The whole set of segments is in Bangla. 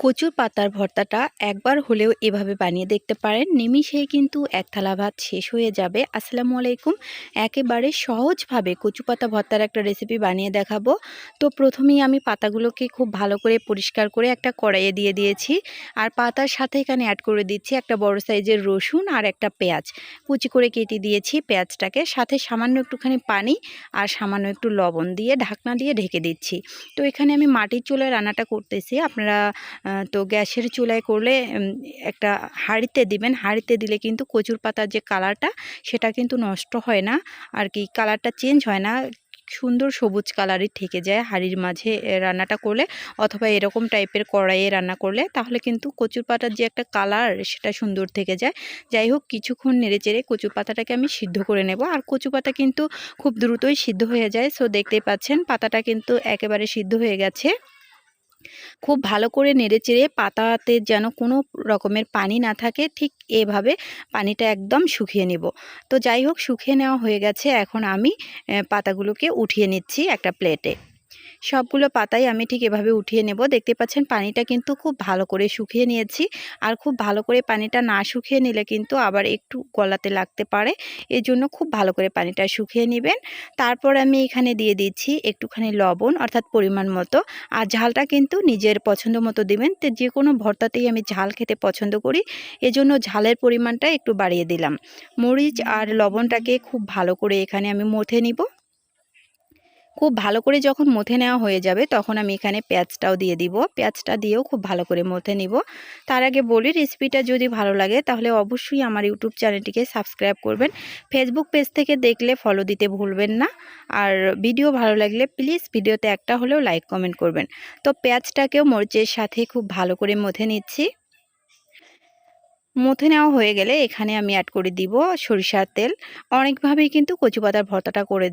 কচুর পাতার ভর্তাটা একবার হলেও এভাবে বানিয়ে দেখতে পারেন। নিমিষেই কিন্তু এক থালা ভাত শেষ হয়ে যাবে। আসসালামু আলাইকুম। একেবারে সহজভাবে কচু পাতা ভর্তার একটা রেসিপি বানিয়ে দেখাবো। তো প্রথমেই আমি পাতাগুলোকে খুব ভালো করে পরিষ্কার করে একটা কড়াইয়ে দিয়ে দিয়েছি। আর পাতার সাথে এখানে অ্যাড করে দিচ্ছি একটা বড় সাইজের রসুন আর একটা পেঁয়াজ। কুচি করে কেটে দিয়েছি পেঁয়াজটাকে। সাথে সামান্য একটুখানি পানি আর সামান্য একটু লবণ দিয়ে ঢাকনা দিয়ে ঢেকে দিচ্ছি। তো এখানে আমি মাটির চুলায় রান্নাটা করতেছি। আপনারা তো গ্যাসের চুলায় করলে একটা হাঁড়িতে দিবেন, হাঁড়িতে দিলে কিন্তু কচুর পাতার যে কালারটা, সেটা কিন্তু নষ্ট হয় না। আর কি কালারটা চেঞ্জ হয় না, সুন্দর সবুজ কালারই থেকে যায় হাঁড়ির মাঝে রান্নাটা করলে। অথবা এরকম টাইপের কড়াইয়ে রান্না করলে, তাহলে কিন্তু কচুর পাতার যে একটা কালার, সেটা সুন্দর থেকে যায়। যাই হোক, কিছুক্ষণ নেড়ে চেড়ে কচু পাতাটাকে আমি সিদ্ধ করে নেব। আর কচু পাতা কিন্তু খুব দ্রুতই সিদ্ধ হয়ে যায়। সো দেখতেই পাচ্ছেন, পাতাটা কিন্তু একেবারে সিদ্ধ হয়ে গেছে। খুব ভালো করে নেড়েচেড়ে পাতাতে যেন কোনো রকমের পানি না থাকে, ঠিক এভাবে পানিটা একদম শুকিয়ে নেব। তো যাই হোক, শুকিয়ে নেওয়া হয়ে গেছে। এখন আমি পাতাগুলোকে উঠিয়ে নিচ্ছি একটা প্লেটে। সবগুলো পাতাই আমি ঠিক এভাবে উঠিয়ে নেব। দেখতে পাচ্ছেন পানিটা কিন্তু খুব ভালো করে শুকিয়ে নিয়েছি। আর খুব ভালো করে পানিটা না শুকিয়ে নিলে কিন্তু আবার একটু গলাতে লাগতে পারে। এই জন্য খুব ভালো করে পানিটা শুকিয়ে নেবেন। তারপর আমি এখানে দিয়ে দিচ্ছি একটুখানি লবণ, অর্থাৎ পরিমাণ মতো। আর ঝালটা কিন্তু নিজের পছন্দ মতো দেবেন। তো যে কোনো ভর্তাতেই আমি ঝাল খেতে পছন্দ করি। এজন্য ঝালের পরিমাণটা একটু বাড়িয়ে দিলাম। মরিচ আর লবণটাকে খুব ভালো করে এখানে আমি মথে নিব। খুব ভালো করে যখন মথে নেওয়া হয়ে যাবে, তখন আমি এখানে পেঁয়াজটাও দিয়ে দিব। পেঁয়াজটা দিয়েও খুব ভালো করে মথে নিব। তার আগে বলি, রেসিপিটা যদি ভালো লাগে, তাহলে অবশ্যই আমার ইউটিউব চ্যানেলটিকে সাবস্ক্রাইব করবেন। ফেসবুক পেজ থেকে দেখলে ফলো দিতে ভুলবেন না। আর ভিডিও ভালো লাগলে প্লিজ ভিডিওতে একটা হলেও লাইক কমেন্ট করবেন। তো পেঁয়াজটাকেও মরিচের সাথে খুব ভালো করে মথে নিচ্ছি। মথে নেওয়া হয়ে গেলে এখানে আমি অ্যাড করে দিব সরিষার তেল। অনেকভাবেই কিন্তু কচু পাতার ভর্তাটা করে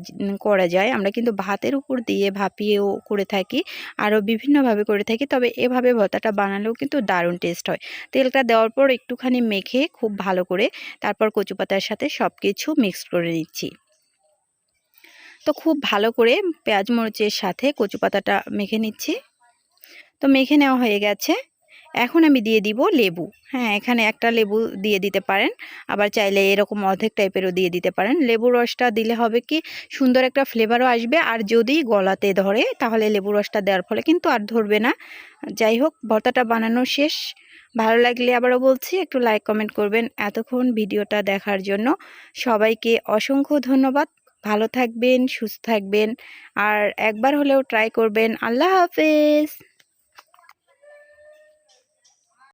করা যায়। আমরা কিন্তু ভাতের উপর দিয়ে ভাপিয়েও করে থাকি, আরও বিভিন্নভাবে করে থাকি, তবে এভাবে ভর্তাটা বানালেও কিন্তু দারুণ টেস্ট হয়। তেলটা দেওয়ার পর একটুখানি মেখে খুব ভালো করে তারপর কচু পাতার সাথে সব কিছু মিক্সড করে নিচ্ছি। তো খুব ভালো করে পেঁয়াজ মরিচের সাথে কচু পাতাটা মেখে নিচ্ছি। তো মেখে নেওয়া হয়ে গেছে। এখন আমি দিয়ে দিব লেবু। হ্যাঁ এখানে একটা লেবু দিয়ে দিতে পারেন। আবার চাইলে এরকম অর্ধেক টাইপেরও দিয়ে দিতে পারেন। লেবু রসটা দিলে হবে কি, সুন্দর একটা ফ্লেভারও আসবে। আর যদি গলাতে ধরে, তাহলে লেবু রসটা দেওয়ার ফলে কিন্তু আর ধরবে না। যাই হোক, ভর্তাটা বানানো শেষ। ভালো লাগলে আবারও বলছি, একটু লাইক কমেন্ট করবেন এতক্ষণ ভিডিওটা দেখার জন্য। সবাইকে অসংখ্য ধন্যবাদ। ভালো থাকবেন, সুস্থ থাকবেন। আর একবার হলেও ট্রাই করবেন। আল্লাহ হাফেজ!